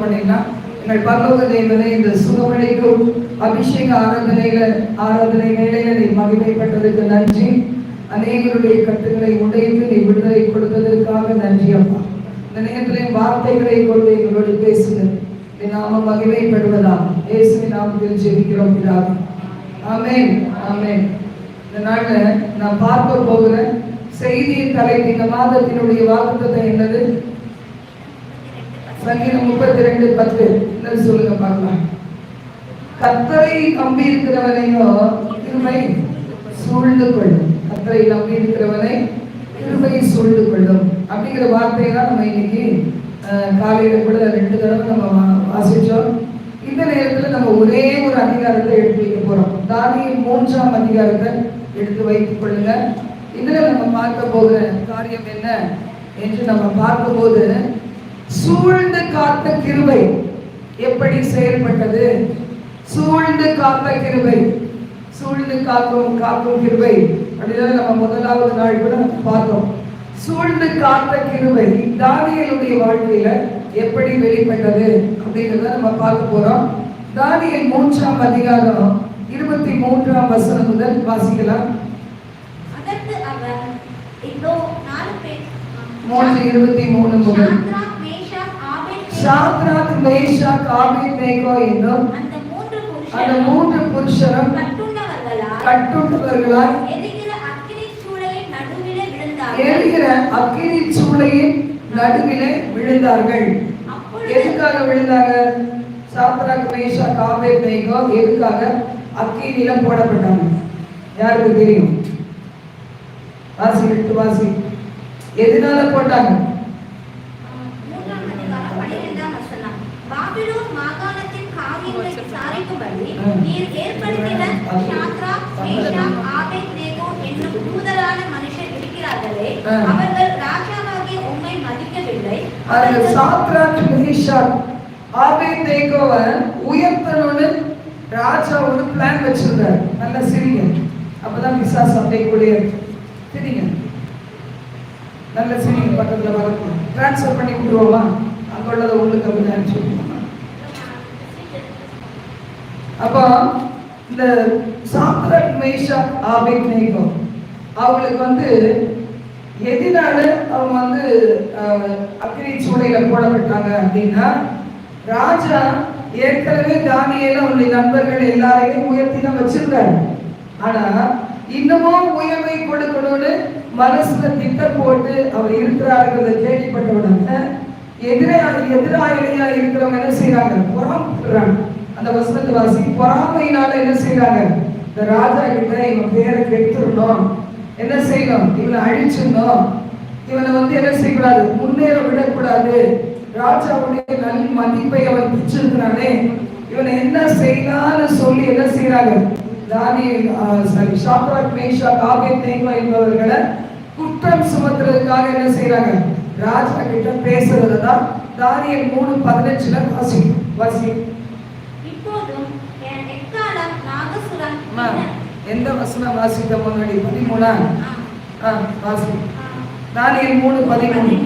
பண்ணிடலாம் எங்கள் பரலோக தேவனை இந்த சுகமளிக்கும் அபிஷேக ஆராதனையில ஆராதனை வேலையில நீ மகிமைப்பட்டதுக்கு நன்றி. அநேகருடைய கட்டுகளை உடைந்து நீ விடுதலை கொடுத்ததற்காக நன்றி அம்மா இந்த நேரத்திலே வார்த்தைகளை கொண்டு எங்களோடு பேசுங்கள். நாம மகிமைப்படுவதா இயேசுவின் நாமத்தில் ஜெபிக்கிறோம் பிதாவே. ஆமென் ஆமென். இந்த நாள்ல நான் பார்க்க போகிற செய்தியின் தலைப்பு இந்த மாதத்தினுடைய வாக்குத்தத்தை என்னது? சங்கீதம் முப்பத்தி ரெண்டு பத்து. என்ன சொல்லுங்க பார்க்கலாம். கத்தரை நம்பி இருக்கிறவனையோ திருமை சூழ்ந்து கொள்ளும். கத்தரை நம்பி இருக்கிறவனை திருமை சூழ்ந்து கொள்ளும். அப்படிங்கிற வார்த்தையை தான் நம்ம இன்னைக்கு காலையில கூட ரெண்டு தடவை நம்ம வா- வாசிச்சோம். இந்த நேரத்தில் நம்ம ஒரே ஒரு அதிகாரத்தை எடுத்து வைக்க போறோம். தானியின் மூன்றாம் அதிகாரத்தை எடுத்து வைத்துக் கொள்ளுங்க. இதுல நம்ம பார்க்க போகிற காரியம் என்ன என்று நம்ம பார்க்கும்போது சூழ்ந்து காத்த கிருபை எப்படி செயல்பட்டது? சூழ்ந்து காத்த கிருபை. சூழ்ந்து காக்கும் காக்கும் கிருபை. அப்படிதான் நம்ம முதலாவது நாள் கூட நம்ம பார்த்தோம். சூழ்ந்து காத்த கிருபை. தானியலுடைய வாழ்க்கையில எப்படி வெளிப்பட்டது? அப்படிங்கிறத நம்ம பார்க்க போறோம். தானியல் மூன்றாம் அதிகாரம் இருபத்தி மூன்றாம் வசனம் முதல் வாசிக்கலாம். அதற்கு அவர் இதோ நாலு பேர். மூன்று இருபத்தி மூணு முதல். சாத்ராக் மேஷாக் ஆபேத்நேகோ என்னும் அந்த மூன்று அந்த புருஷரும் மூன்று புருஷரும் கட்டுண்டவர்களாய் எரிகிற அக்கினி சூளையின் நடுவிலே விழுந்தார்கள். எதுக்காக விழுந்தாங்க? சாத்ராக் மேஷாக் ஆபேத்நேகோ எதுக்காக? அக்கினியில போடப்பட்டாங்க. யாருக்கு தெரியும்? வாசி எடுத்து வாசி. எதனால போட்டாங்க மூன்றாம் அதிகாரம் பன்னிரெண்டாம் வசனம். பாபிலோன் மாகாணத்தின் காரியங்களை விசாரிக்கும்படி நீர் ஏற்படுத்தின சாத்ராக், மேஷாக், ஆபேத்நேகோ என்னும் தூதரான மனுஷர் இருக்கிறார்களே. அவர்கள் ராஜாவாகிய உம்மை மதிக்கவில்லை. அவர்கள் சாத்ராக் மேஷாக் ஆபேத்நேகோவை உயர்த்தணும்னு ராஜா ஒரு பிளான் வச்சிருந்தார். நல்ல சிரிங்க. அப்பதான் பிசாசு அப்படியே கூட சிரிங்க. நல்ல சிரிங்க பக்கத்துல வரக்கூடாது ட்ரான்ஸ்ஃபர் பண்ணி விட்டுருவோமா? அங்க உள்ளதை உங்களுக்கு அப்படி அனுப்பிச்சு அப்போ இந்த சாத்ராக் மேஷா ஆபேத்நேகோ அவங்களுக்கு வந்து எதினால அவங்க வந்து அஹ், அக்கினி சூளையில போடப்பட்டாங்க அப்படின்னா ராஜா ஏற்கனவே தானியேல அவனுடைய நண்பர்கள் எல்லாரையும் உயர்த்தி தான் வச்சிருந்தாரு ஆனா இன்னமும் உயர்வை கொடுக்கணும்னு மனசுல திட்டம் போட்டு அவர் இருக்கிறாருங்கிறத கேள்விப்பட்ட உடனே எதிரே எதிராளியா இருக்கிறவங்க என்ன செய்யறாங்க புறம் அந்த வசனத்தை வாசி பொறாமையினால என்ன செய்யறாங்க இந்த ராஜா கிட்ட இவன் பேரை கெடுத்துடணும். என்ன செய்யணும்? இவனை அழிச்சிடணும். இவனை வந்து என்ன செய்யக்கூடாது? முன்னேற விடக்கூடாது. ராஜாவுடைய நல் மதிப்பை அவன் பிச்சிருக்கிறானே இவனை என்ன செய்யலான்னு சொல்லி என்ன செய்யறாங்க தானியல் சாரி ஷாத்ராக் மேஷா காவிய தேங்கா என்பவர்களை குற்றம் சுமத்துறதுக்காக என்ன செய்யறாங்க ராஜா கிட்ட பேசுறதுதான் தானியல் மூணு பதினஞ்சுல வாசி வாசி. இப்போதும் எக்காலம் எந்த வசனம் வாசித்த முன்னாடி? பதிமூணா வாசி. தானியல் மூணு பதிமூணு.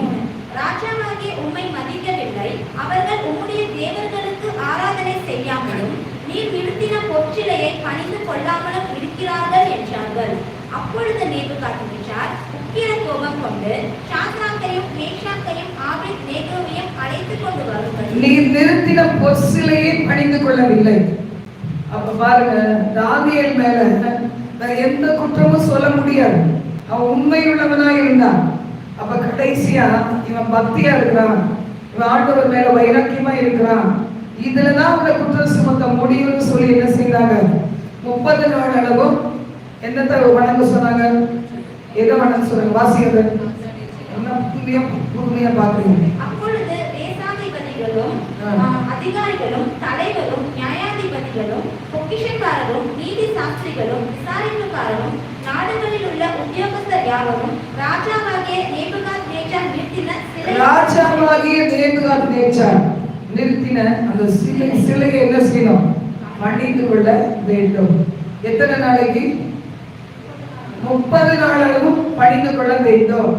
ராஜாவாகிய உம்மை மதிக்கவில்லை. அவர்கள் உம்முடைய தேவர்களுக்கு ஆராதனை செய்யாமலும் நீர் நிறுத்தின பொற்றிலையை பணிந்து கொள்ளாமலும் இருக்கிறார்கள் என்றார்கள். அப்பொழுது நேபு காட்டுகின்றார் உக்கிர கோபம் கொண்டு சாத்ராக்கையும் மேஷாக்கையும் ஆபித் நேகோவையும் அழைத்துக் கொண்டு வருங்கள் நீர் நிறுத்தின பொற்சிலையை பணிந்து கொள்ளவில்லை. அப்ப பாருங்க தானியல் மேல வேற எந்த குற்றமும் சொல்ல முடியாது. அவன் உண்மையுள்ளவனா இருந்தான். அப்ப கடைசியா இவன் பக்தியா இருக்கிறான். இவன் ஆண்டவர் மேல வைராக்கியமா இருக்கிறான். இதுலதான் அவனை குற்றம் சுமத்த முடியும்னு சொல்லி என்ன செய்தாங்க? முப்பது நாள் அளவும் என்னத்தை வணங்க சொன்னாங்க? எதை வணங்க சொன்னாங்க? வாசியது என்ன புதுமையா புதுமையா பாக்குறீங்க அப்பொழுது தேசாதிபதிகளும் அதிகாரிகளும் தலைவரும் நியாயாதிபதிகளும் பொக்கிஷக்காரரும் நீதி சாஸ்திரிகளும் விசாரிப்புக்காரரும் நாடுகளில் உள்ள உத்தியோகஸ்தர் யாவரும் ராஜாவாகிய நேபுகாத் நேச்சார் நிறுத்தின ராஜாவாகிய நேபுகாத் நேச்சார் நிறுத்தின அந்த சிலை சிலையை என்ன செய்யணும்? மன்னித்து கொள்ள வேண்டும். எத்தனை நாளைக்கு? முப்பது நாள் அளவும் படித்து கொள்ள வேண்டும்.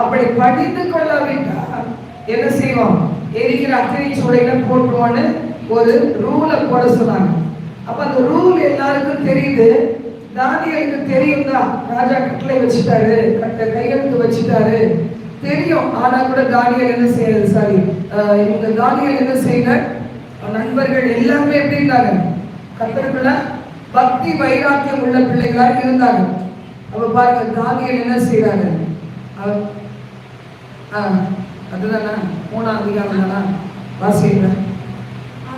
அப்படி படித்து கொள்ளாவிட்டால் என்ன செய்வோம்? எரிகிற அக்கினி சூளையில போட்டுருவோன்னு ஒரு ரூலை போட சொன்னாங்க. அப்ப அந்த ரூல் எல்லாருக்கும் தெரியுது. தானியலுக்கு தெரியும் தான் ராஜா கட்டளை வச்சுட்டாரு. கட்ட கையெழுத்து வச்சுட்டாரு. தெரியும். ஆனா கூட தானியல் என்ன செய்யறது? சாரி இந்த தானியல் என்ன செய்யல? நண்பர்கள் எல்லாமே எப்படி இருந்தாங்க கத்தருக்குள்ள பக்தி வைராக்கியம் உள்ள பிள்ளைகளாக இருந்தாங்க. அப்ப பாருங்க தானியல் என்ன அவர் ஆ அதுதானா? மூணாம் அதிகாரம் தானா?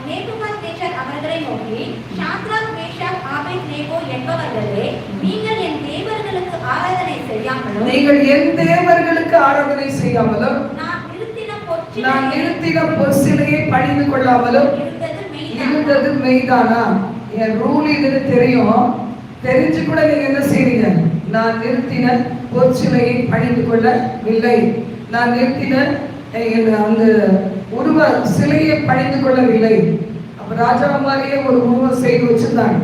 நேபுகாத்நேச்சர் அவர்களை நோக்கி ஷாத்ராக் மேஷாக் ஆபேத்நேகோ என்பவர்களே நீங்கள் என் தேவர்களுக்கு ஆராதனை செய்யாமலும் நீங்கள் என் தேவர்களுக்கு ஆராதனை செய்யாமலும் நான் நிறுத்தின நான் பொற்சிலையை பணிந்து கொள்ளாமலும் இருந்தது மெய்தானா? என் ரூல் இதுன்னு தெரியும். தெரிஞ்சு கூட நீங்க என்ன செய்றீங்க? நான் நிறுத்தின பொற்சிலையை பணிந்து கொள்ளவில்லை நான் நிறுத்தின அந்த உருவ சிலையை பணிந்து கொள்ளவில்லை அப்ப ராஜா மாதிரியே ஒரு உருவம் செய்து வச்சிருந்தாங்க.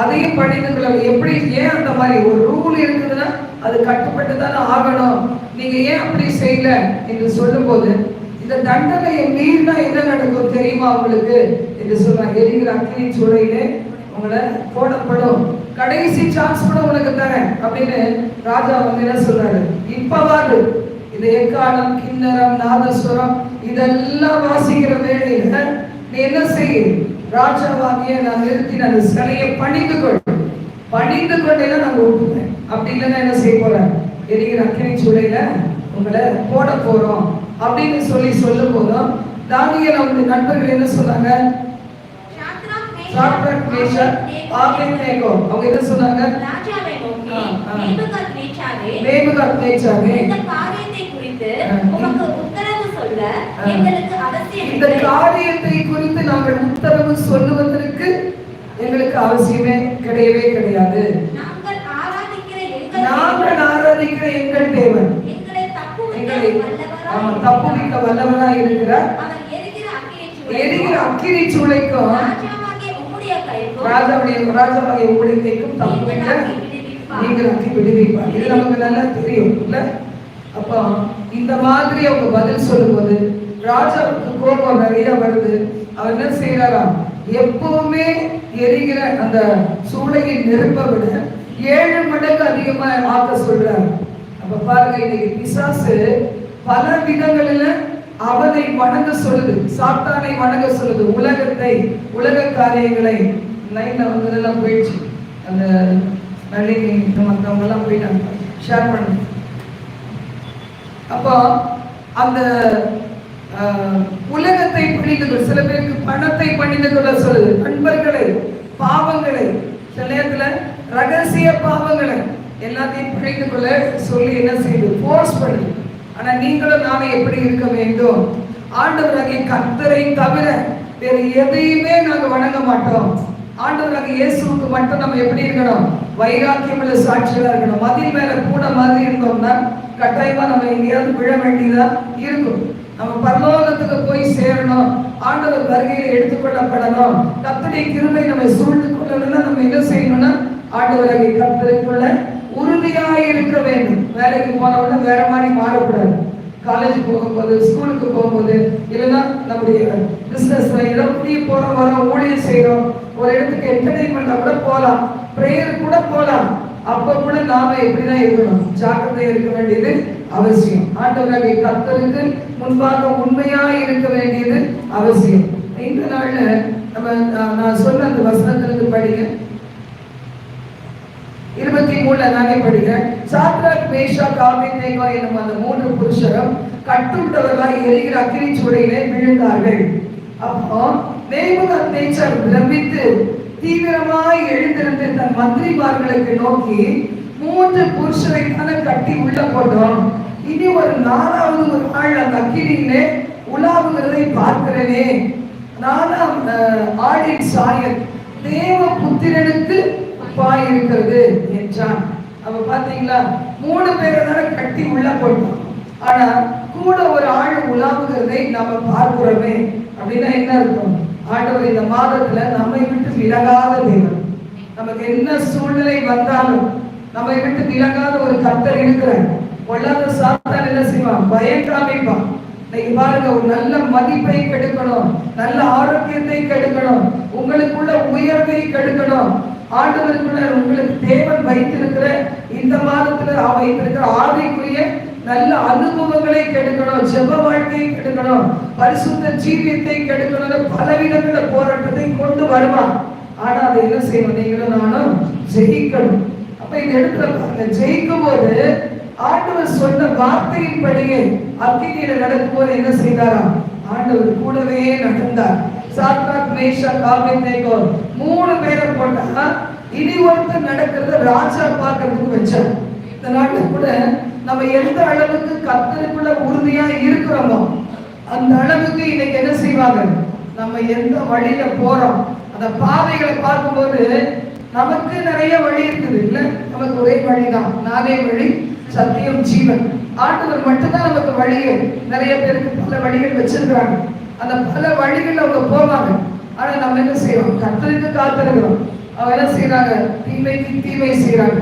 அதையும் பணிந்து கொள்ள எப்படி ஏன் அந்த மாதிரி? ஒரு ரூல் இருக்குதுன்னா அது கட்டுப்பட்டு தானே ஆகணும். நீங்க ஏன் அப்படி செய்யல என்று சொல்லும்போது இந்த தண்டனையை மீறினா என்ன நடக்கும் தெரியுமா உங்களுக்கு? என்று சொல்றாங்க எரிகிற அக்கினி சூழலே உங்களை போடப்படும் கடைசி சான்ஸ் கூட உனக்கு தரேன் அப்படின்னு ராஜா வந்து என்ன சொல்றாரு? இப்பவாது இது எக்காலம் கிண்ணரம் நாதஸ்வரம் இதெல்லாம் வாசிக்கிற வேலையில நீ என்ன செய்ய? ராஜாவாகிய நான் நிறுத்தின அந்த சிலையை பணிந்து கொள். பணிந்து கொண்டேன்னா நான் ஓட்டுவேன். அப்படி இல்லைன்னா என்ன செய்ய போறேன் எரிகிற அக்கினி சூளையில உங்களை போட போறோம் அப்படின்னு சொல்லி சொல்லும் போதும் தானியல் அவங்க நண்பர்கள் என்ன சொன்னாங்க? ஷாத்ராக் சாத்ராக், மேஷாக், ஆபேத்நேகோ அவங்க என்ன சொன்னாங்க? ராஜாவை நோக்கி மேபுகாத்நேச்சாவே இந்த காரியத்தை குறித்து. உமக்கு உத்தரவு சொல்ல. எங்களுக்கு அவசியம் இந்த இல்லை. காரியத்தை குறித்து நாங்கள் உத்தரவு சொல்லுவதற்கு எங்களுக்கு அவசியமே கிடையவே கிடையாது. நாங்கள் ஆராதிக்கிற எங்கள் நாங்கள் ஆராதிக்கிற எங்கள் தேவன். எங்களை தப்புவிக்க ஆமா தப்புவிக்க வல்லவராய் இருக்கிறார். அவர் எரிகிற அக்கினி சூளைக்கும் எரிகிற அக்கினி சூளைக்கும் ராஜாவாகிய உம்முடைய கைக்கும் ராஜாவுடைய ராஜாவுடைய உங்களுக்கும் தப்புவிக்க நீங்கள் அக்கி விடுவிப்பார் இது நமக்கு நல்லா தெரியும் இல்ல? அப்போ இந்த மாதிரி அவங்க பதில் சொல்லும்போது ராஜாவுக்கு கோபம் நிறைய வருது. அவர் என்ன செய்யறாராம் எப்பவுமே எரிகிற அந்த சூளையின் நெருப்பை விட ஏழு மடங்கு அதிகமா ஆக்க சொல்றாரு. அப்ப பாருங்க இன்னைக்கு பிசாசு பல விதங்களில அவனை வணங்க சொல்லுது. சாத்தானை வணங்க சொல்லுது. உலகத்தை உலக காரியங்களை லைனில் வந்து இதெல்லாம் போயிடுச்சு. அந்த நளினி மற்றவங்க எல்லாம் போயிட்டாங்க. ஷேர் பண்ணுங்க அப்போ அந்த ஆஹ், உலகத்தை பணிந்து சில பேருக்கு பணத்தை பணிந்து கொள்ள சொல்லுது. நண்பர்களை பாவங்களை. சில நேரத்துல ரகசிய பாவங்களை. எல்லாத்தையும் பணிந்து கொள்ள சொல்லி என்ன செய்யுது ஃபோர்ஸ் பண்ணி. ஆனா நீங்களும் நானும் எப்படி இருக்க வேண்டும்? ஆண்டவராகிய கர்த்தரை தவிர வேறு எதையுமே நாங்க வணங்க மாட்டோம். ஆண்டவராக இயேசுவுக்கு மட்டும் நம்ம எப்படி இருக்கணும்? வைராக்கியம் உள்ள சாட்சிகளா இருக்கணும். மதில் மேல கூட மாதிரி இருந்தோம்னா கட்டாயமா நம்ம எங்கேயாவது விழ வேண்டியதா இருக்கும். நம்ம பரலோகத்துக்கு போய் சேரணும். ஆண்டவர் வருகையில் எடுத்துக்கொள்ளப்படணும். கத்தனை கிருமை நம்ம சூழ்ந்து கொள்ளணும்னா நம்ம என்ன செய்யணும்னா ஆண்டவராக கத்தரைக்குள்ள உறுதியாய் இருக்க வேண்டும். வேலைக்கு போனவொடனே வேற மாதிரி மாறக்கூடாது. காலேஜ் போகும்போது ஸ்கூலுக்கு போகும்போது இல்லைன்னா நம்முடைய பிசினஸ்ல ஏதோ புதிய போறோம் வரோம் ஊழியர் செய்யறோம் ஒரு இடத்துக்கு என்டர்டைன்மெண்ட்ல கூட போகலாம் ப்ரேயர் கூட போகலாம் அப்ப கூட நாம எப்படிதான் இருக்கணும். ஜாக்கிரதையா இருக்க வேண்டியது அவசியம். ஆண்டவராகிய கத்தருக்கு முன்பாக உண்மையா இருக்க வேண்டியது அவசியம். இந்த நாள்ல நம்ம நான் சொன்ன அந்த வசனத்திலிருந்து படிங்க. இருபத்தி மூணுல நானே படிக்கிறேன். சாத்ராக் மேஷாக் ஆபேத்நேகோ என்னும் அந்த மூன்று புருஷரும் கட்டுண்டவர்களாய் எரிகிற அக்கினி சூளையிலே விழுந்தார்கள். அப்போ தேவதன் நேச்சர் பிரமித்து தீவிரமாய் எழுந்திருந்து தன் மந்திரிமார்களுக்கு நோக்கி மூன்று புருஷரை தானே கட்டி உள்ள போட்டோம். இனி ஒரு நாலாவது ஒரு ஆள் அந்த அக்கினியிலே உலாவுகிறதை பார்க்கிறனே. நாலாம் அஹ், ஆடின் சாயல் தேவ புத்திரனுக்கு பாய் இருக்கிறது என்றான். அப்ப பாத்தீங்களா? மூணு பேரை தானே கட்டி உள்ள போட்டோம். ஆனா கூட ஒரு ஆள் உலாவுகிறதை நாம பார்க்கிறோமே. அப்படின்னா என்ன இருக்கும்? ஆண்டவர் இந்த மாதத்துல நம்மை விட்டு விலகாத தெய்வம் நமக்கு என்ன சூழ்நிலை வந்தாலும் நம்மை விட்டு விலகாத ஒரு கத்தர் இருக்கிறார். கொள்ளாத சாத்தான் என்ன செய்வான்? பயம் காமிப்பான் இன்னைக்கு பாருங்க ஒரு நல்ல மதிப்பை கெடுக்கணும். நல்ல ஆரோக்கியத்தை கெடுக்கணும். உங்களுக்குள்ள உயர்வை கெடுக்கணும். ஆண்டவருக்குள்ள உங்களுக்கு தேவன் வைத்திருக்கிற இந்த மாதத்துல அவ வைத்திருக்கிற ஆவிக்குரிய நல்ல அனுபவங்களை கெடுக்கணும் ஜெப வாழ்க்கையை கெடுக்கணும் பரிசுத்த ஜீவியத்தை கெடுக்கணும் பலவிதமான போராட்டத்தை கொண்டு வருவான் ஆனா அதை என்ன செய்யணும்? நீங்களும் நானும் ஜெயிக்கணும். அப்ப இந்த இடத்துல பாருங்க ஜெயிக்கும் போது ஆண்டவர் சொன்ன வார்த்தையின்படியே அக்கினியில நடக்கும்போது என்ன செய்தாராம்? ஆண்டவர் கூடவே நடந்தார். சாத்ராக் மேஷா காபேத்நேகோ மூணு பேரை போட்டா இனி ஒருத்தர் நடக்கிறத ராஜா பார்க்கறதுக்கு வச்சார். இந்த நாட்டு கூட நம்ம எந்த அளவுக்கு கத்தருக்குள்ள உறுதியா இருக்கிறோமோ அந்த அளவுக்கு இன்னைக்கு என்ன செய்வாங்க? நம்ம எந்த வழியில போறோம்? அந்த பாதைகளை பார்க்கும்போது நமக்கு நிறைய வழி இருக்குது. இல்ல? நமக்கு ஒரே வழிதான். நானே வழி சத்தியம் ஜீவன். ஆண்டவர் மட்டும்தான் நமக்கு வழிகள் நிறைய பேருக்கு பல வழிகள் வச்சிருக்கிறாங்க. அந்த பல வழிகள் அவங்க போவாங்க. ஆனா நம்ம என்ன செய்யறோம்? கத்தருக்கு காத்திருக்கிறோம். அவங்க என்ன செய்யறாங்க தீமைக்கு தீமை செய்யறாங்க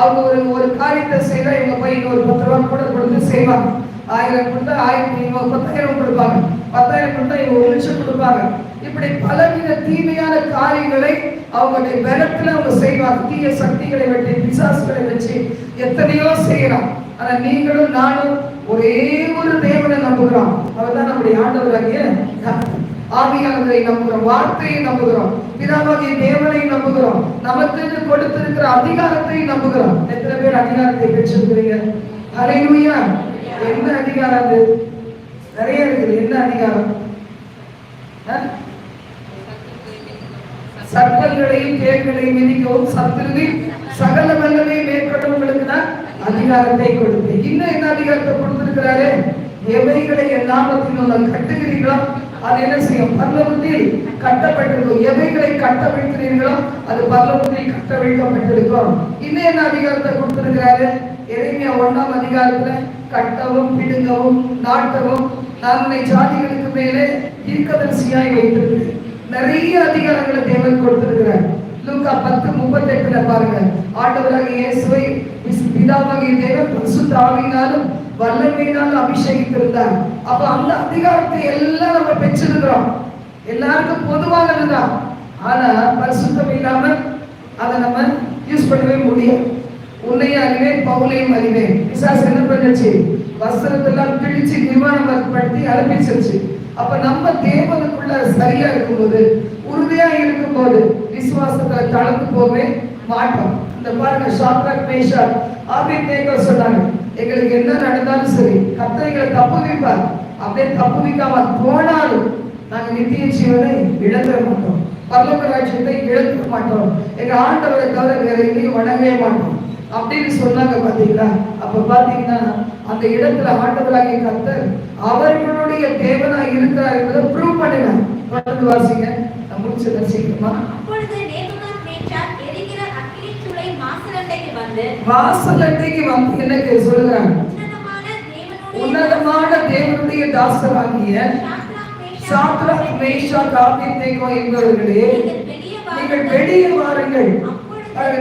அவங்க ஒரு ஒரு காரியத்தை செய்யறா இவங்க போய் இன்னொரு பத்து ரூபா கூட கொடுத்து செய்வாங்க. ஆயிரம் கொடுத்தா ஆயிரத்தி இவங்க பத்தாயிரம் கொடுப்பாங்க. பத்தாயிரம் கொடுத்தா இவங்க ஒரு லட்சம் கொடுப்பாங்க. இப்படி பலவித தீமையான காரியங்களை அவங்களுடைய பலத்துல அவங்க செய்வாங்க. தீய சக்திகளை வச்சு பிசாசுகளை வச்சு எத்தனையோ செய்யலாம். ஆனா நீங்களும் நானும் ஒரே ஒரு தேவனை நம்புகிறோம். அவர் தான் நம்முடைய ஆண்டவராகிய கர்த்தர். ஆவியானவரை நம்புகிறோம் வார்த்தையை நம்புகிறோம் பிதாவாகிய தேவனை நம்புகிறோம் நமக்கு கொடுத்திருக்கிற அதிகாரத்தை நம்புகிறோம். எத்தனை பேர் அதிகாரத்தை பெற்றிருக்கிறீங்க? ஹalleluya என்ன அதிகாரம் அது? நிறைய இருக்குது. என்ன அதிகாரம்? அஹ்? சர்ப்பங்களையும் தேர்களையும் மிதிக்கவும் சத்துருவில் சகல வல்லமையும் மேற்கொண்டவங்களுக்கு தான் அதிகாரத்தை கொடுத்து இன்னும் என்ன அதிகாரத்தை கொடுத்திருக்கிறாரு? எவைகளை என் நாமத்தில் கட்டுகிறீர்களோ அது என்ன செய்யும்? பல்லவத்தில் கட்டப்பட்டிருக்கும். எவைகளை கட்ட வைக்கிறீர்களோ அது பல்லவத்தில் கட்ட வைக்கப்பட்டிருக்கும் இன்னும் என்ன அதிகாரத்தை கொடுத்திருக்கிறாரு? எளிமையா ஒண்ணாம் அதிகாரத்துல கட்டவும் பிடுங்கவும் நாட்டவும் நான் ஜாதிகளுக்கு மேலே தீர்க்கதரிசியாய் வைத்திருக்கு நிறைய அதிகாரங்களை தேவன் கொடுத்திருக்கிறார். லூக்கா பத்து முப்பத்தெட்டுல பாருங்க. ஆண்டவராக இயேசுவை பிஸ்- பிதாவாகிய தேவன் சுத்த ஆவியினாலும் வல்லமையினால் அபிஷேகித்திருந்தார். அப்ப அந்த அதிகாரத்தை எல்லாம் நம்ம பெற்றிருக்கிறோம். எல்லாருக்கும் பொதுவானதுதான் ஆனா பரிசுத்தம் இல்லாம அதை நம்ம யூஸ் பண்ணவே முடியும் உன்னையும் அறிவேன் பவுலையும் அறிவேன். பிசாசு என்ன பண்ணுச்சு? வஸ்திரத்தெல்லாம் கிழிச்சு நிர்வாணப்படுத்தி அனுப்பிச்சிருச்சு. அப்ப நம்ம தேவனுக்குள்ள சரியா இருக்கும்போது உறுதியா இருக்கும்போது விசுவாசத்துல தளர்ந்து போகவே மாட்டோம். இந்த பாருங்க ஷாத்ராக் மேஷாக் ஆபித்நேகோ சொன்னாங்க எங்களுக்கு என்ன நடந்தாலும் சரி கத்தரைகளை தப்பு வைப்பார். அப்படியே தப்பு வைக்காம போனாலும் நாங்கள் நித்திய ஜீவனை இழந்துட மாட்டோம். பரலோக ராஜ்யத்தை இழந்துட மாட்டோம். எங்க ஆண்டவரை தவிர வேற எங்கேயும் வணங்கவே மாட்டோம். அப்படின்னு சொன்னாங்க பாத்தீங்களா? அப்ப பாத்தீங்கன்னா அந்த இடத்துல ஆண்டவராகிய கத்தர் அவர்களுடைய தேவனா இருக்கிறார் என்பதை ப்ரூவ் பண்ணினார். வாசிங்க. நான் முடிச்சதை சீக்கிரமா அப்பொழுது நேபுகாத் நேச்சார் எரிகிற அக்கினிச் சூளை மாசலண்டைக்கு வந்து வாசல் அன்றைக்கு வந்து எனக்கு சொல்லுகிறாங்க உன்னதமான தேவனுடைய தாசராகிய சாத்ராக் மேஷாக் ஆபித்நேகோ என்பவர்களே நீங்கள் வெளியே வாருங்கள்.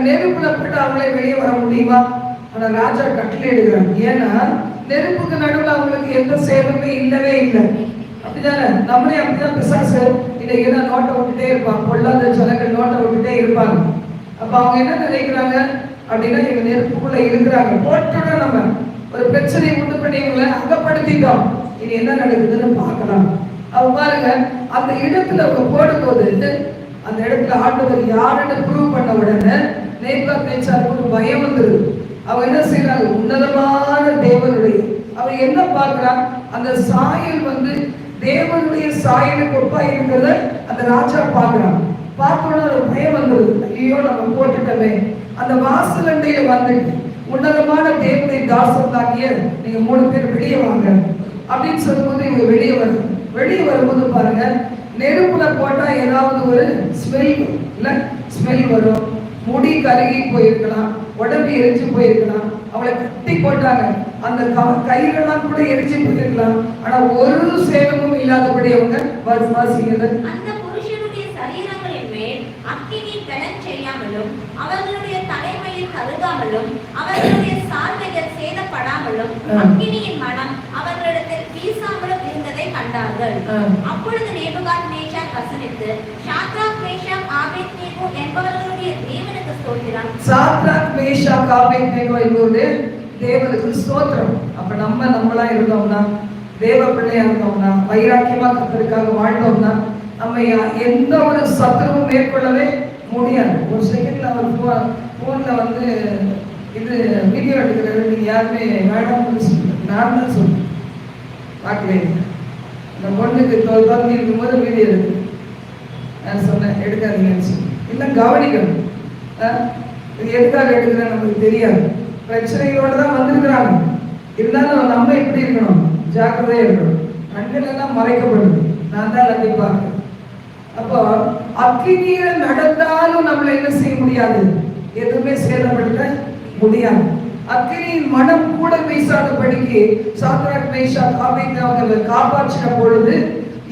நெருப்புல போட்டு அவங்களே வெளியே வர முடியுமா? ஆனா ராஜா கட்டளை எடுக்கிறாங்க ஏன்னா நெருப்புக்கு நடுவுல அவங்களுக்கு எந்த சேதமே இல்லவே இல்லை. அப்படிதானே? நம்மளே அப்படிதான் பிசாசு. இன்னைக்கு தான் நோட்டை விட்டுட்டே இருப்பாங்க பொல்லாத ஜனங்கள் நோட்டை விட்டுட்டே இருப்பாங்க. அப்ப அவங்க என்ன நினைக்கிறாங்க? அப்படின்னா இவங்க நெருப்புக்குள்ள இருக்கிறாங்க போட்டோட நம்ம ஒரு பிரச்சனையை உண்டு பண்ணி இவங்களை அகப்படுத்திட்டோம். இனி என்ன நடக்குதுன்னு பார்க்கலாம். அவங்க பாருங்க அந்த இடத்துல அவங்க போடும்போது அந்த இடத்துல ஆண்டவர் யாருன்னு ப்ரூவ் பண்ண உடனே நேபா பேச்சாருக்கு ஒரு பயம் வந்துருது. அவன் என்ன செய்யறாங்க உன்னதமான தேவனுடைய அவர் என்ன பார்க்கிறான் அந்த சாயல் வந்து தேவனுடைய சாயலுக்கு ஒப்பா இருக்கிறத அந்த ராஜா பார்க்கிறான். பார்த்தோன்னா ஒரு பயம் வந்துருது. ஐயோ நம்ம போட்டுட்டோமே. அந்த வாசலண்டைய வந்து உன்னதமான தேவனை தாசன் தாங்கிய நீங்க மூணு பேர் வெளியே வாங்க. அப்படின்னு சொல்லும்போது இவங்க வெளியே வரும். வெளியே வரும்போது பாருங்க நெருப்புல போட்டா ஏதாவது ஒரு ஸ்மெல் இல்ல? ஸ்மெல் வரும். முடி கருகி போயிருக்கலாம். உடம்பு எரிஞ்சு போயிருக்கலாம். அவளை கட்டி போட்டாங்க. அந்த க- கைகளெல்லாம் கூட எரிஞ்சு போயிருக்கலாம். ஆனா ஒரு சேதமும் இல்லாதபடி அவங்க வா- வாசிக்கிறது. அந்த மேல் அக்கினி பெறச் செய்யாமலும் அவர்களுடைய தலைமையில் கருகாமலும் அவர்களுடைய சால்வைகள் சேதப்படாமலும். அக்கினியின் மனம் அவர்களிடத்தில் வீசாமலும் கண்டார்கள் ஆ. அப்பொழுது நேபுகாத் நேச்சார் வசனித்து ஷாத்ராக் மேஷாக் ஆபேத்நேகோ என்பவர்களுடைய தேவனுக்கு ஸ்தோத்திரம் சாத்ராக் மேஷா காபேத்நேகோ என்பது தேவனுக்கு ஸ்தோத்திரம் அப்ப நம்ம நம்மளா இருந்தோம்னா தேவ பிள்ளையா இருந்தோம்னா வைராக்கியமா கத்தருக்காக வாழ்ந்தோம்னா நம்ம எந்த ஒரு சத்துருவும் மேற்கொள்ளவே முடியாது. ஒரு செகண்ட்ல அவர் போ போன்ல வந்து இது வீடியோ எடுக்கிறது நீங்க யாருமே வேண்டாம்னு சொல்லுங்க நான் தான் சொல்றேன் பார்க்கவே இந்த பொண்ணுக்கு தொடர்ந்து இருக்கும்போது வீடியோ எடுக்கு நான் சொன்னேன் எடுக்காதீங்கன்னு சொல்லி. இல்லை கவனிக்கணும். ஆ? இது எதுக்காக எடுக்கிறேன்னு நமக்கு தெரியாது. பிரச்சனைகளோடு தான் வந்திருக்கிறாங்க. இருந்தாலும் நம்ம எப்படி இருக்கணும்? ஜாக்கிரதையாக இருக்கணும். கண்கள் எல்லாம் மறைக்கப்படுது. நான் தான் எல்லாத்தையும் அப்போ அக்கினியில நடந்தாலும் நம்மள என்ன செய்ய முடியாது? எதுவுமே சேதப்படுத்த முடியாது. அக்கினியின் மனம் கூட வீசாதபடிக்கு சாத்ராக் மேஷா அப்படின்னு அவங்க காப்பாற்றின பொழுது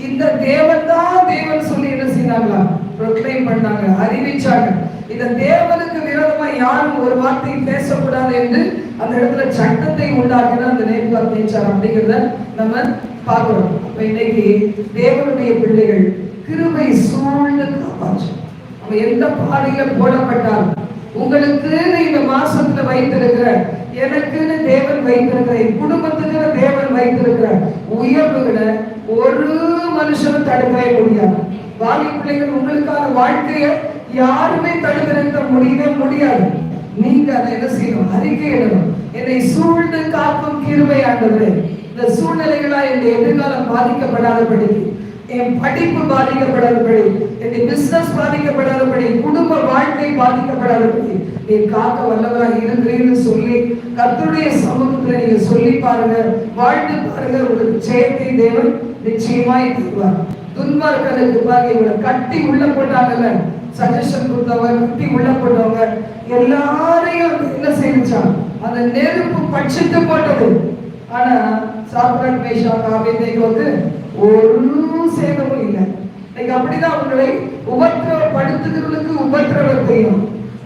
இந்த தேவன் தான் தேவன் சொல்லி என்ன செய்தாங்களா ப்ரொக்ளைம் பண்ணாங்க அறிவிச்சாங்க. இந்த தேவனுக்கு விரோதமா யாரும் ஒரு வார்த்தை பேசக்கூடாது என்று அந்த இடத்துல சட்டத்தை உண்டாக்கின அந்த நேர்வார் நேச்சார் அப்படிங்கிறத நம்ம பார்க்கிறோம். இன்னைக்கு தேவனுடைய பிள்ளைகள் கிருபை சூழ்ந்து காப்பாற்றும் அவன் எந்த பாதையில போடப்பட்டாலும் உங்களுக்குன்னு இந்த மாசத்துல வைத்திருக்கிற எனக்குன்னு தேவன் வைத்திருக்கிற என் குடும்பத்துக்குன்னு தேவன் வைத்திருக்கிற உயர்வுகளை ஒரு மனுஷனும் தடுக்கவே முடியாது. வாலி பிள்ளைகள் உங்களுக்கான வாழ்க்கையை யாருமே தடுத்திருக்க முடியவே முடியாது. நீங்க அதை என்ன செய்யணும்? அறிக்கை என்னை சூழ்ந்து காக்கும் கிருபை ஆண்டவரே. இந்த சூழ்நிலைகளா என் எதிர்காலம் பாதிக்கப்படாதபடி என் படிப்பு பாதிக்கப்படாதபடி என் பிசினஸ் பாதிக்கப்படாதபடி குடும்ப வாழ்க்கை பாதிக்கப்படாதபடி நீ காக்க வல்லவராக இருக்கிறீன்னு சொல்லி கத்துடைய சமூகத்துல நீங்க சொல்லி பாருங்க வாழ்ந்து பாருங்க உங்களுக்கு ஜெயத்தை தேவன் நிச்சயமாய் தருவார். துன்மார்க்கனுக்கு பாருங்க இவங்களை கட்டி உள்ள போட்டாங்கல்ல சஜஷன் கொடுத்தவங்க கட்டி உள்ள போட்டவங்க எல்லாரையும் என்ன செஞ்சான் அந்த நெருப்பு பட்சித்து போட்டது. ஆனா சாப்பாடு மேஷா காபிந்தைக்கு வந்து ஒரு சேதமும் இல்லை. இன்னைக்கு அப்படிதான் உங்களை உபத்திரவப்படுத்துகிறவர்களுக்கு உபத்திரவத்தையும்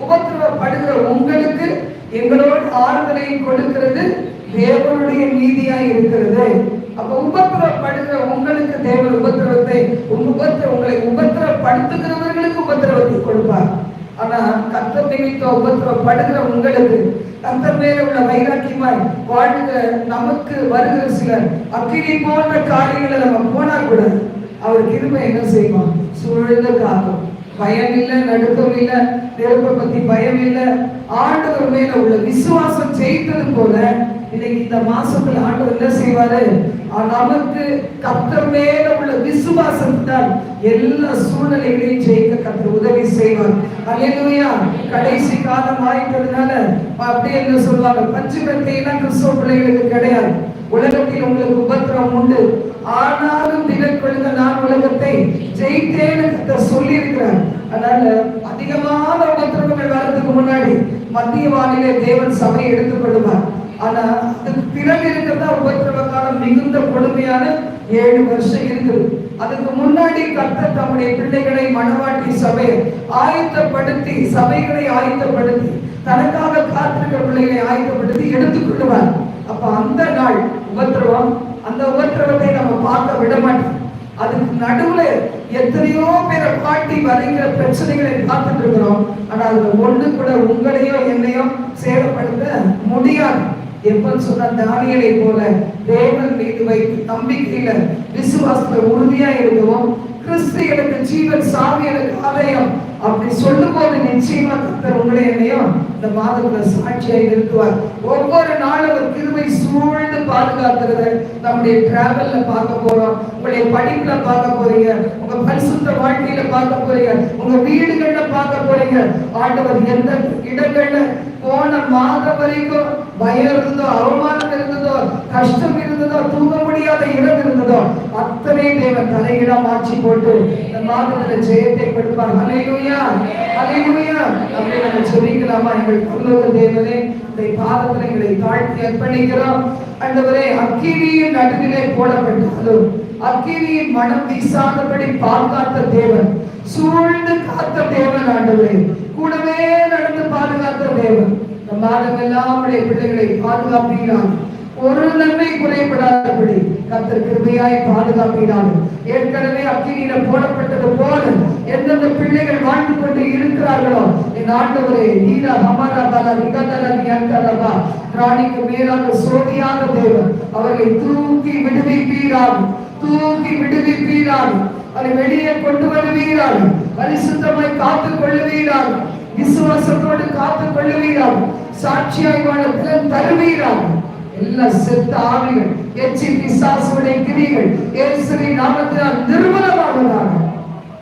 உபத்திரவப்படுகிற உங்களுக்கு எங்களோட ஆறுதலையும் கொடுக்கிறது தேவனுடைய நீதியாய் இருக்கிறது. அப்ப உபத்திரப்படுகிற உங்களுக்கு தேவன் உபத்திரவத்தை உங்க உபத்திர உங்களை உபத்திரப்படுத்துகிறவர்களுக்கு உபத்திரவத்தை கொடுப்பார். ஆனா கத்தர் நிமித்தம் உபத்திரப்படுகிற உங்களுக்கு கத்தர் மேல உள்ள வைராக்கியமாய் வாழ்கிற நமக்கு வருகிற சிலர் அக்கினி போன்ற காரியங்களை நம்ம போனா கூட அவர் கிருமை என்ன செய்வான் சூழ்ந்த காக்கும் பயம் இல்லை நடுக்கம் இல்லை நெருப்பை பத்தி பயம் இல்லை. ஆண்டவர் மேல உள்ள விசுவாசம் ஜெயித்தது போல இன்னைக்கு இந்த மாசத்துல ஆண்டவர் என்ன செய்வாரு? நமக்கு கத்தர் மேல உள்ள விசுவாசத்தால் எல்லா சூழ்நிலைகளையும் ஜெயிக்க கத்தர் உதவி செய்வார். அல்லேலூயா கடைசி காலம் ஆயிட்டதுனால அப்படியே என்ன சொல்லுவாங்க? பஞ்சு எல்லாம் கிறிஸ்தவ பிள்ளைகளுக்கு கிடையாது. உலகத்தில் உங்களுக்கு உபத்திரம் உண்டு. ஆனாலும் திகழ்கொள்ளுங்க நான் உலகத்தை ஜெயித்தேன்னு கத்தர் சொல்லி இருக்கிறார் அதனால அதிகமான உபத்திரங்கள் வர்றதுக்கு முன்னாடி மத்திய வானிலை தேவன் சபையை எடுத்துக்கொள்வார். ஆனா அதுக்கு பிறகு இருக்கிறதா உபத்திரவ காலம் மிகுந்த கொடுமையான ஏழு வருஷம் இருக்குது. அதுக்கு முன்னாடி கர்த்தர் தம்முடைய பிள்ளைகளை மணவாட்டி சபை ஆயத்தப்படுத்தி சபைகளை ஆயத்தப்படுத்தி தனக்காக காத்திருக்க பிள்ளைகளை ஆயத்தப்படுத்தி எடுத்துக்கொள்வார் அப்ப அந்த நாள் உபத்திரவம் அந்த உபத்திரவத்தை நம்ம பார்க்க விட மாட்டோம். அதுக்கு நடுவுல எத்தனையோ பேரை காட்டி வரைகிற பிரச்சனைகளை பார்த்துட்டு இருக்கிறோம். ஆனா அதுல ஒண்ணு கூட உங்களையோ என்னையோ சேதப்படுத்த முடியாது. எப்பன் சொன்னா தானியலை போல தேவன் மீது வைத்து நம்பிக்கையில விசுவாசத்துல உறுதியா இருக்கவும் கிறிஸ்து எனக்கு ஜீவன் சாமி எனக்கு ஆலயம் அப்படி சொல்லும் போது நிச்சயமா கத்தர் உங்களை என்னையும் இந்த மாதத்துல சாட்சியா இருக்குவார் ஒவ்வொரு நாளும் ஒரு கிருபை சூழ்ந்து பாதுகாக்கிறத நம்முடைய டிராவல்ல பார்க்க போறோம். உங்களுடைய படிப்புல பார்க்க போறீங்க. உங்க பரிசுத்த வாழ்க்கையில பார்க்க போறீங்க. உங்க வீடுகள்ல பார்க்க போறீங்க. ஆண்டவர் எந்த இடங்கள்ல போன மாதம் வரைக்கும் பயம் இருந்ததோ அவமானம் இருந்ததோ கஷ்டம் இருந்ததோ தூங்க முடியாத இடம் இருந்ததோ அத்தனை தேவன் தலையிடம் ஆட்சி போட்டு இந்த மாதத்துல ஜெயத்தை கொடுப்பார். அலையுயா அலையுயா அப்படி நம்ம சொல்லிக்கலாமா? எங்கள் பரலோக தேவனே இந்த பாதத்தில் எங்களை தாழ்த்தி அர்ப்பணிக்கிறோம். ஆண்டவரே அக்கினியின் நடுவிலே போடப்பட்டாலும் அக்கினியின் மனம் வீசாதபடி பாதுகாத்த தேவன் சூழ்ந்து காத்த தேவன் ஆண்டவரே. கூடவே நடந்து பாதுகாத்த தேவன். இந்த மாதம் பிள்ளைகளை பாதுகாப்பீரான் ஒரு நன்மை குறைபடாதபடி கத்தர் கிருமையாய் பாதுகாப்பினார் ஏற்கனவே அக்கினியில போடப்பட்டது போல எந்தெந்த பிள்ளைகள் வாழ்ந்து கொண்டு இருக்கிறார்களோ என் ஆண்டவரே நீரா ஹமரபல நீ அந்தரபா ராணிக்கு மேலாக சோதியான தேவன் அவர்களை தூக்கி விடுவிப்பீரான் தூக்கி விடுவிப்பீரான் அதை வெளியே கொண்டு வருவீரான் பரிசுத்தமாய் காத்துக் கொள்ளுவீரான் விசுவாசத்தோடு காத்துக் கொள்ளுவீராம் சாட்சியாய் வாழ பலன் தருவீராக எல்லா செத்த ஆவிகள் எச்சி பிசாசுடைய கிரிகள் இயேசுவை நாமத்தினால் நிர்மலமாவதாக.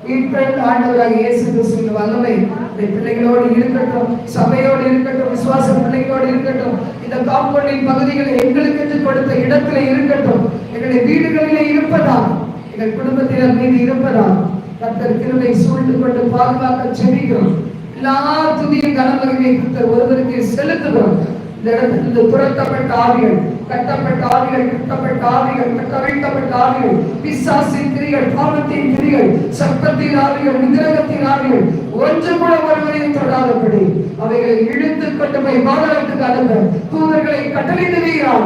மீட்பெண் ஆண்டவராக இயேசு கிறிஸ்துவின் வல்லமை. இந்த பிள்ளைகளோடு இருக்கட்டும் சபையோடு இருக்கட்டும் விசுவாச பிள்ளைகளோடு இருக்கட்டும் இந்த காம்பவுண்டின் பகுதிகளை எங்களுக்கு என்று கொடுத்த இடத்துல இருக்கட்டும். எங்களுடைய வீடுகளிலே இருப்பதா எங்கள் குடும்பத்தினர் மீது இருப்பதா கத்தர் கிருபை சூழ்ந்து கொண்டு பாதுகாக்க செபிக்கிறோம். எல்லா துதியும் கனமகிமை கர்த்தர் ஒருவருக்கு செலுத்துகிறோம். இந்த இடத்திலிருந்து துரத்தப்பட்ட ஆவிகள் கட்டப்பட்ட ஆவிகள் கட்டப்பட்ட ஆவிகள் கட்டமைக்கப்பட்ட ஆவிகள் பிசாசின் கிரிகள் பாவத்தின் கிரிகள் சர்ப்பத்தின் ஆவிகள் விக்கிரகத்தின் ஆவிகள் ஒன்று கூட ஒருவரையும் தொடாதபடி அவைகளை இழுத்து கொண்டு போய் பாதகத்துக்கு அனுப்ப தூதர்களை கட்டளையிடுவீர்கள்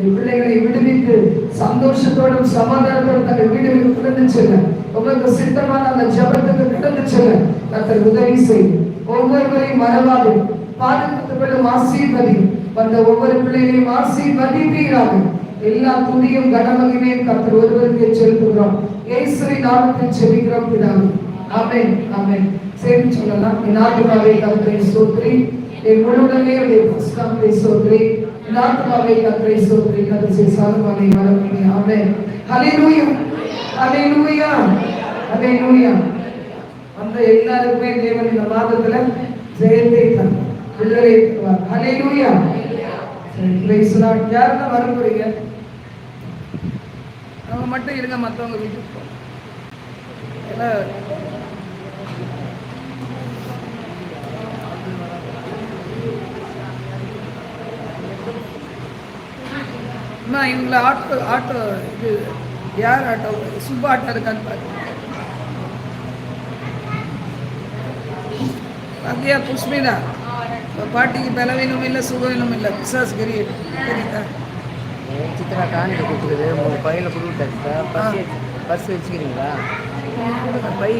என் பிள்ளைகளை விடுவித்து சந்தோஷத்தோடும் சமாதானத்தோடும் தங்கள் வீடுகளுக்கு கடந்து செல்ல. உங்களுக்கு சித்தமான அந்த ஜபத்துக்கு கடந்து செல்ல கத்தர் உதவி செய்யும் ஒவ்வொருவரையும் மறவாது. பாதுகாத்து கொள்ளும் ஆசீர்வதி. வந்த ஒவ்வொரு பிள்ளைகளையும் ஆசீர்வதிப்பீராக. எல்லா துணியும் கனமகிமையும் கத்தர் ஒருவருக்கே செலுத்துகிறோம். இயேசுவின் நாமத்தில் செபிக்கிறோம் பிதாவே. ஆமென் ஆமென். சரி சொல்லலாம். என் ஆத்மாவை கத்தரை சோத்ரி. என் முழுடலே உடைய புஸ்தகத்தை சோத்ரி. என் ஆத்மாவை கத்தரை சோத்ரி. கர்த்தரை சாதமானை வரவங்க ஆமென். ஹலிலூயும் அலையிலூயா அலையிலூயா அந்த எல்லாருக்குமே தேவன் இந்த மாதத்துல ஜெயத்தை தந்தார் விடுதலை தருவார். அலையிலூயா யாருன்னா பிரைஸ் லார்ட் வர போறீங்க? அவங்க மட்டும் இருங்க மற்றவங்க வீட்டுக்கு போங்க ஏன்னா அம்மா ஆட்டோ ஆட்டோ இது யார் ஆட்டோ சுப்பா ஆட்டோ இருக்கான்னு பாருங்க பாத்தியா புஷ்மிதா இப்போ பாட்டிக்கு பலவீனம் இல்லை சுகவீனம் இல்லை பிசாஸ் கிரி தெரியுதா சித்ரா காணிக்க கொடுத்துருது உங்கள் பையில கொடுத்தாச்சு பர்ஸ் பர்ஸ் வச்சுக்கிறீங்களா பை